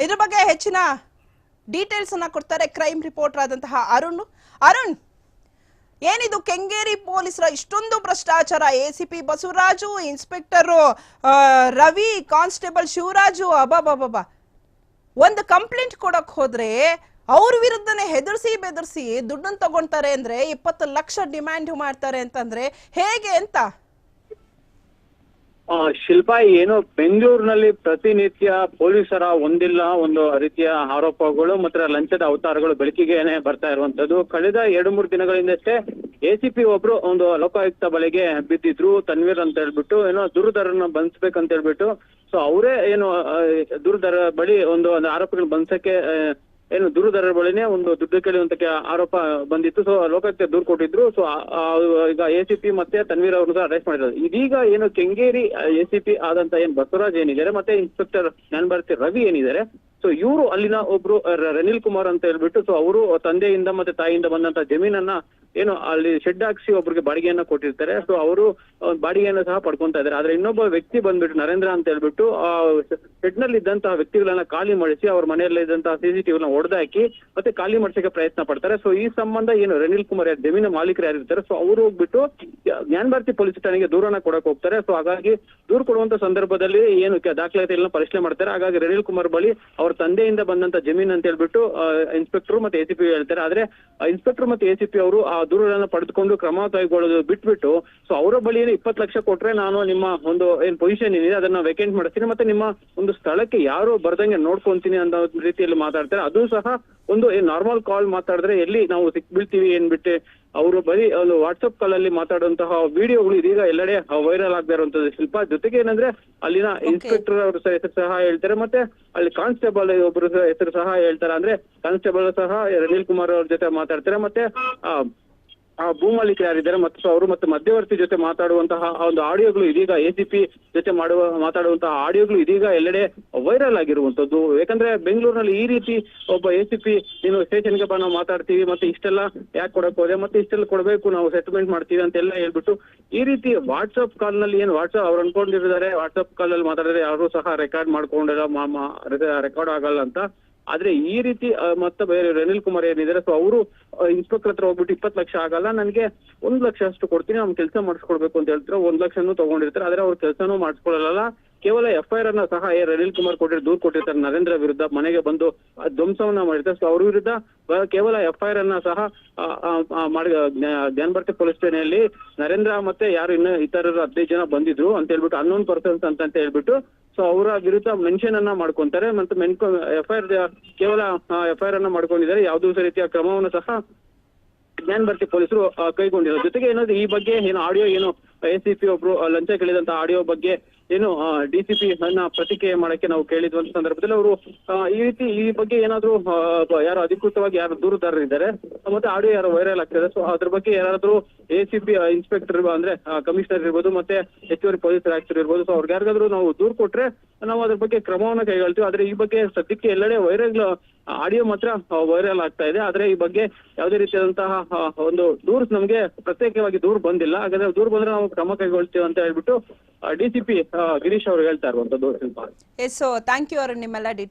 ಇದ್ರ ಬಗ್ಗೆ ಹೆಚ್ಚಿನ ಡೀಟೇಲ್ಸ್ ಅನ್ನ ಕೊಡ್ತಾರೆ ಕ್ರೈಮ್ ರಿಪೋರ್ಟರ್ ಆದಂತಹ ಅರುಣ್. ಅರುಣ್, ಏನಿದು ಕೆಂಗೇರಿ ಪೊಲೀಸರ ಇಷ್ಟೊಂದು ಭ್ರಷ್ಟಾಚಾರ? ACP Basavaraju inspector Ravi constable Shivaraju ಅಬಾಬಾಬಾ ಒಂದು ಕಂಪ್ಲೇಂಟ್ ಕೊಡಕ್ ಹೋದ್ರೆ ಅವ್ರ ವಿರುದ್ಧನೇ ಹೆದರ್ಸಿ ಬೆದರ್ಸಿ ದುಡ್ಡನ್ನು ತಗೊಳ್ತಾರೆ ಅಂದ್ರೆ ಇಪ್ಪತ್ತು ಲಕ್ಷ ಡಿಮ್ಯಾಂಡ್ ಮಾಡ್ತಾರೆ ಅಂತಂದ್ರೆ ಹೇಗೆ ಅಂತ? ಶಿಲ್ಪಾ, ಏನು ಬೆಂಗಳೂರಿನಲ್ಲಿ ಪ್ರತಿನಿತ್ಯ ಪೊಲೀಸರ ಒಂದಿಲ್ಲ, ಒಂದು ರೀತಿಯ ಆರೋಪಗಳು, ಮತ್ತೆ ಲಂಚದ ಅವತಾರಗಳು ಬೆಳಕಿಗೆನೆ ಬರ್ತಾ ಇರುವಂತದ್ದು ಕಳೆದ ಎರಡು ಮೂರು ದಿನಗಳಿಂದಷ್ಟೇ ಎಸಿಪಿ ಒಬ್ರು ಒಂದು ಲೋಕಾಯುಕ್ತ ಬಳಿಗೆ ಬಿದ್ದಿದ್ರು, ತನ್ವೀರ್ ಅಂತ ಹೇಳ್ಬಿಟ್ಟು, ಏನೋ ದುರ್ದರನ್ನ ಬಂಧಿಸ್ಬೇಕಂತ ಹೇಳ್ಬಿಟ್ಟು. ಸೊ ಅವರೇ ಏನು ದುರ್ದರ ಬಳಿ ಒಂದು ಒಂದು ಆರೋಪಗಳು ಬಂಧಿಸಕ್ಕೆ ಏನು ದೂರುದಾರರ ಬಳಿನೇ ಒಂದು ದುಡ್ಡು ಕೇಳುವಂತ ಆರೋಪ ಬಂದಿತ್ತು. ಸೊ ಲೋಕಾಯುಕ್ತ ದೂರು ಕೊಟ್ಟಿದ್ರು. ಸೊ ಈಗ ಎಸಿಪಿ ಮತ್ತೆ ತನ್ವೀರ್ ಅವ್ರನ್ನ ಅರೆಸ್ಟ್ ಮಾಡಿದ್ರು ಇದೀಗ ಏನು ಕೆಂಗೇರಿ ಎಸಿಪಿ ಆದಂತ ಏನ್ ಬಸವರಾಜ್ ಏನಿದ್ದಾರೆ, ಮತ್ತೆ ಇನ್ಸ್ಪೆಕ್ಟರ್ ಜ್ಞಾನಭಾರತಿ ರವಿ ಏನಿದ್ದಾರೆ ಸೊ ಇವರು ಅಲ್ಲಿನ ಒಬ್ರು ರನಿಲ್ ಕುಮಾರ್ ಅಂತ ಹೇಳ್ಬಿಟ್ಟು ಸೊ ಅವರು ತಂದೆಯಿಂದ ಮತ್ತೆ ತಾಯಿಯಿಂದ ಬಂದಂತ ಜಮೀನನ್ನ ಏನು ಅಲ್ಲಿ ಶೆಡ್ ಹಾಕಿಸಿ ಒಬ್ರಿಗೆ ಬಾಡಿಗೆಯನ್ನ ಕೊಟ್ಟಿರ್ತಾರೆ. ಸೊ ಅವರು ಬಾಡಿಗೆಯನ್ನ ಸಹ ಪಡ್ಕೊಂತ ಇದ್ದಾರೆ. ಆದ್ರೆ ಇನ್ನೊಬ್ಬ ವ್ಯಕ್ತಿ ಬಂದ್ಬಿಟ್ಟು, ನರೇಂದ್ರ ಅಂತ ಹೇಳ್ಬಿಟ್ಟು, ಆ ಶೆಡ್ನಲ್ಲಿ ಇದ್ದಂತಹ ವ್ಯಕ್ತಿಗಳನ್ನ ಖಾಲಿ ಮಾಡಿಸಿ ಅವ್ರ ಮನೆಯಲ್ಲಿ ಇದ್ದಂತಹ ಸಿಸಿಟಿವಿನ ಹೊಡೆದಾಕಿ ಮತ್ತೆ ಖಾಲಿ ಮಾಡಿಸಕ್ಕೆ ಪ್ರಯತ್ನ ಪಡ್ತಾರೆ. ಸೊ ಈ ಸಂಬಂಧ ಏನು, ರನಿಲ್ ಕುಮಾರ್ ಯಾರು, ಜಮೀನ ಮಾಲೀಕರು ಯಾರಿರ್ತಾರೆ ಸೊ ಅವರು ಹೋಗ್ಬಿಟ್ಟು ಜ್ಞಾನ ಭಾರತಿ ಪೊಲೀಸ್ ಠಾಣೆಗೆ ದೂರನ ಕೊಡಕ್ ಹೋಗ್ತಾರೆ. ಸೊ ಹಾಗಾಗಿ ದೂರು ಕೊಡುವಂತ ಸಂದರ್ಭದಲ್ಲಿ ಏನು ದಾಖಲಾತಿಗಳನ್ನ ಪರಿಶೀಲನೆ ಮಾಡ್ತಾರೆ. ಹಾಗಾಗಿ ರನಿಲ್ ಕುಮಾರ್ ಬಳಿ ಅವ್ರ ತಂದೆಯಿಂದ ಬಂದಂತ ಜಮೀನ್ ಅಂತ ಹೇಳ್ಬಿಟ್ಟು ಇನ್ಸ್ಪೆಕ್ಟರ್ ಮತ್ತೆ ಎಸಿಪಿ ಹೇಳ್ತಾರೆ. ಆದ್ರೆ ಇನ್ಸ್ಪೆಕ್ಟರ್ ಮತ್ತೆ ಎಸಿಪಿ ಅವರು ಆ ದೂರುಗಳನ್ನ ಪಡೆದುಕೊಂಡು ಕ್ರಮ ಕೈಗೊಳ್ಳೋದು ಬಿಟ್ಬಿಟ್ಟು ಸೊ ಅವರ ಬಳಿ ಏನು ಇಪ್ಪತ್ತು ಲಕ್ಷ ಕೊಟ್ರೆ ನಾನು ನಿಮ್ಮ ಒಂದು ಏನ್ ಪೊಸಿಷನ್ ಏನಿದೆ, ಅದನ್ನ ವೇಕೆಂಟ್ ಮಾಡ್ತೀನಿ ಮತ್ತೆ ನಿಮ್ಮ ಒಂದು ಸ್ಥಳಕ್ಕೆ ಯಾರು ಬರ್ದಂಗೆ ನೋಡ್ಕೊಂತೀನಿ ಅಂತ ರೀತಿಯಲ್ಲಿ ಮಾತಾಡ್ತಾರೆ. ಅದು ಸಹ ಒಂದು ಏನ್ ನಾರ್ಮಲ್ ಕಾಲ್ ಮಾತಾಡಿದ್ರೆ ಎಲ್ಲಿ ನಾವು ಸಿಕ್ಬೀಳ್ತೀವಿ ಏನ್ಬಿಟ್ಟೆ ಅವರು ಬರೀ ಒಂದು ವಾಟ್ಸಪ್ ಕಾಲ್ ಅಲ್ಲಿ ಮಾತಾಡುವಂತಹ ವಿಡಿಯೋಗಳು ಇದೀಗ ಎಲ್ಲೆಡೆ ವೈರಲ್ ಆಗ್ತಾ ಇರುವಂತದ್ದು ಶಿಲ್ಪ ಜೊತೆಗೆ ಏನಂದ್ರೆ ಅಲ್ಲಿನ ಇನ್ಸ್ಪೆಕ್ಟರ್ ಅವರು ಸಹ ಹೆಸರು ಸಹ ಹೇಳ್ತಾರೆ ಮತ್ತೆ ಅಲ್ಲಿ ಕಾನ್ಸ್ಟೇಬಲ್ ಒಬ್ಬರು ಹೆಸರು ಸಹ ಹೇಳ್ತಾರೆ. ಅಂದ್ರೆ ಕಾನ್ಸ್ಟೇಬಲ್ ಸಹ ರನಿಲ್ ಕುಮಾರ್ ಅವ್ರ ಜೊತೆ ಮಾತಾಡ್ತಾರೆ ಮತ್ತೆ ಆ ಭೂಮಾಲೀಕರು ಯಾರಿದ್ದಾರೆ ಮತ್ತು ಅವರು ಮತ್ತೆ ಮಧ್ಯವರ್ತಿ ಜೊತೆ ಮಾತಾಡುವಂತಹ ಒಂದು ಆಡಿಯೋಗಳು ಇದೀಗ ಎಸಿಪಿ ಜೊತೆ ಮಾಡುವ, ಮಾತಾಡುವಂತಹ ಆಡಿಯೋಗಳು ಇದೀಗ ಎಲ್ಲೆಡೆ ವೈರಲ್ ಆಗಿರುವಂತದ್ದು ಯಾಕಂದ್ರೆ ಬೆಂಗಳೂರಿನಲ್ಲಿ ಈ ರೀತಿ ಒಬ್ಬ ಎಸಿಪಿ ನೀನು ಸ್ಟೇಷನ್ಗೆ ಬಾ, ನಾವು ಮಾತಾಡ್ತೀವಿ ಮತ್ತೆ ಇಷ್ಟೆಲ್ಲ ಯಾಕೆ ಕೊಡಕ್ ಹೋದೆ, ಮತ್ತೆ ಇಷ್ಟೆಲ್ಲ ಕೊಡಬೇಕು, ನಾವು ಸೆಟಲ್ಮೆಂಟ್ ಮಾಡ್ತೀವಿ ಅಂತೆಲ್ಲ ಹೇಳ್ಬಿಟ್ಟು ಈ ರೀತಿ ವಾಟ್ಸ್ಆಪ್ ಕಾಲ್ನಲ್ಲಿ ಏನು ವಾಟ್ಸ್ಆಪ್ ಅವ್ರು ಅನ್ಕೊಂಡಿದ್ದಾರೆ ವಾಟ್ಸ್ಆಪ್ ಕಾಲ್ ಅಲ್ಲಿ ಮಾತಾಡಿದ್ರೆ ಯಾರು ಸಹ ರೆಕಾರ್ಡ್ ಮಾಡ್ಕೊಂಡಿಲ್ಲ ರೆಕಾರ್ಡ್ ಆಗಲ್ಲ ಅಂತ ಆದ್ರೆ ಈ ರೀತಿ ಮತ್ತೆ ಬೇರೆ ರನಿಲ್ ಕುಮಾರ್ ಏನಿದ್ದಾರೆ ಸೊ ಅವರು ಇನ್ಸ್ಪೆಕ್ಟರ್ ಹತ್ರ ಹೋಗ್ಬಿಟ್ಟು ಇಪ್ಪತ್ತು ಲಕ್ಷ ಆಗಲ್ಲ, ನನಗೆ ಒಂದ್ ಲಕ್ಷ ಅಷ್ಟು ಕೊಡ್ತೀನಿ, ಅವ್ನು ಕೆಲಸ ಮಾಡಿಸ್ಕೊಡ್ಬೇಕು ಅಂತ ಹೇಳ್ತಾರೆ, ಒಂದ್ ಲಕ್ಷನೂ ತಗೊಂಡಿರ್ತಾರೆ, ಆದ್ರೆ ಅವ್ರ ಕೆಲಸನೂ ಮಾಡಿಸ್ಕೊಳ್ಳಲ್ಲ ಕೇವಲ ಎಫ್ ಐ ಆರ್ ಅನ್ನ ಸಹ, ಏ, ರನಿಲ್ ಕುಮಾರ್ ಕೊಟ್ಟಿರ್, ದೂರ್ ಕೊಟ್ಟಿರ್ತಾರೆ, ನರೇಂದ್ರ ವಿರುದ್ಧ, ಮನೆಗೆ ಬಂದು ಧ್ವಂಸವನ್ನ ಮಾಡಿರ್ತಾರೆ ಸೊ ಅವ್ರ ವಿರುದ್ಧ ಕೇವಲ ಎಫ್ ಐ ಆರ್ ಅನ್ನ ಸಹ ಮಾಡಿ ಜ್ಞಾನಭರ್ತಿ ಪೊಲೀಸ್ ಠಾಣೆಯಲ್ಲಿ ನರೇಂದ್ರ ಮತ್ತೆ ಯಾರು ಇನ್ನು ಇತರರು ಹದಿನೈದು ಜನ ಬಂದಿದ್ರು ಅಂತ ಹೇಳ್ಬಿಟ್ಟು ಅನ್ನೋನ್ ಪರ್ಸನ್ಸ್ ಅಂತ ಹೇಳ್ಬಿಟ್ಟು ಸೊ ಅವರ ವಿರುದ್ಧ ಮೆನ್ಷನ್ ಅನ್ನ ಮಾಡ್ಕೊಂತಾರೆ ಮತ್ತೆ ಮೆನ್ಕೊ ಎಫ್ಐಆರ್ ಕೇವಲ ಎಫ್ಐಆರ್ ಅನ್ನ ಮಾಡ್ಕೊಂಡಿದ್ದಾರೆ. ಯಾವುದೇ ರೀತಿಯ ಕ್ರಮವನ್ನು ಸಹ ಜ್ಞಾನ ಭರ್ತಿ ಪೊಲೀಸರು ಕೈಗೊಂಡಿದ್ದಾರೆ ಜೊತೆಗೆ ಏನಾದ್ರು ಈ ಬಗ್ಗೆ ಏನು ಆಡಿಯೋ ಏನು ಎಸಿಪಿ ಒಬ್ರು ಲಂಚ ಕೇಳಿದಂತ ಆಡಿಯೋ ಬಗ್ಗೆ ಏನು ಡಿಸಿಪಿ ಅನ್ನ ಪ್ರತಿಕ್ರಿಯೆ ಮಾಡಕ್ಕೆ ನಾವು ಕೇಳಿದ್ವಂತ ಸಂದರ್ಭದಲ್ಲಿ ಅವರು ಈ ರೀತಿ ಈ ಬಗ್ಗೆ ಏನಾದ್ರು ಯಾರು ಅಧಿಕೃತವಾಗಿ ಯಾರು ದೂರುದಾರರಿದ್ದಾರೆ ಮತ್ತೆ ಆಡಿಯೋ ಯಾರು ವೈರಲ್ ಆಗ್ತಿದೆ ಸೊ ಅದ್ರ ಬಗ್ಗೆ ಯಾರಾದ್ರೂ ಎಸಿಪಿ ಇನ್ಸ್ಪೆಕ್ಟರ್ ಅಂದ್ರೆ ಕಮಿಷನರ್ ಇರ್ಬೋದು, ಮತ್ತೆ ಹೆಚ್ಚುವರಿ ಪೊಲೀಸ್ ಆಯುಕ್ತರು ಇರ್ಬೋದು, ಸೊ ಅವ್ರಿಗೆ ಯಾರಿಗಾದ್ರೂ ನಾವು ದೂರು ಕೊಟ್ರೆ ನಾವು ಅದ್ರ ಬಗ್ಗೆ ಕ್ರಮವನ್ನ ಕೈಗೊಳ್ತೀವಿ. ಆದ್ರೆ ಈ ಬಗ್ಗೆ ಸದ್ಯಕ್ಕೆ ಎಲ್ಲೆಡೆ ವೈರಲ್ ಆಡಿಯೋ ಮಾತ್ರ ವೈರಲ್ ಆಗ್ತಾ ಇದೆ. ಆದ್ರೆ ಈ ಬಗ್ಗೆ ಯಾವುದೇ ರೀತಿಯಾದಂತಹ ಒಂದು ದೂರು ನಮ್ಗೆ ಪ್ರತ್ಯೇಕವಾಗಿ ದೂರು ಬಂದಿಲ್ಲ. ಹಾಗಾದ್ರೆ ದೂರು ಬಂದ್ರೆ ನಾವು ಕ್ರಮ ಕೈಗೊಳ್ತೀವಿ ಅಂತ ಹೇಳ್ಬಿಟ್ಟು ಡಿಸಿಪಿ ಗಿರೀಶ್ ಅವರು ಹೇಳ್ತಾ ಇರುವಂತದ್ದು ಸ್ವಲ್ಪ. ಎಸ್ ಥ್ಯಾಂಕ್ ಯು ಅವರು ನಿಮ್ಮೆಲ್ಲ ಡೀಟೇಲ್ಸ್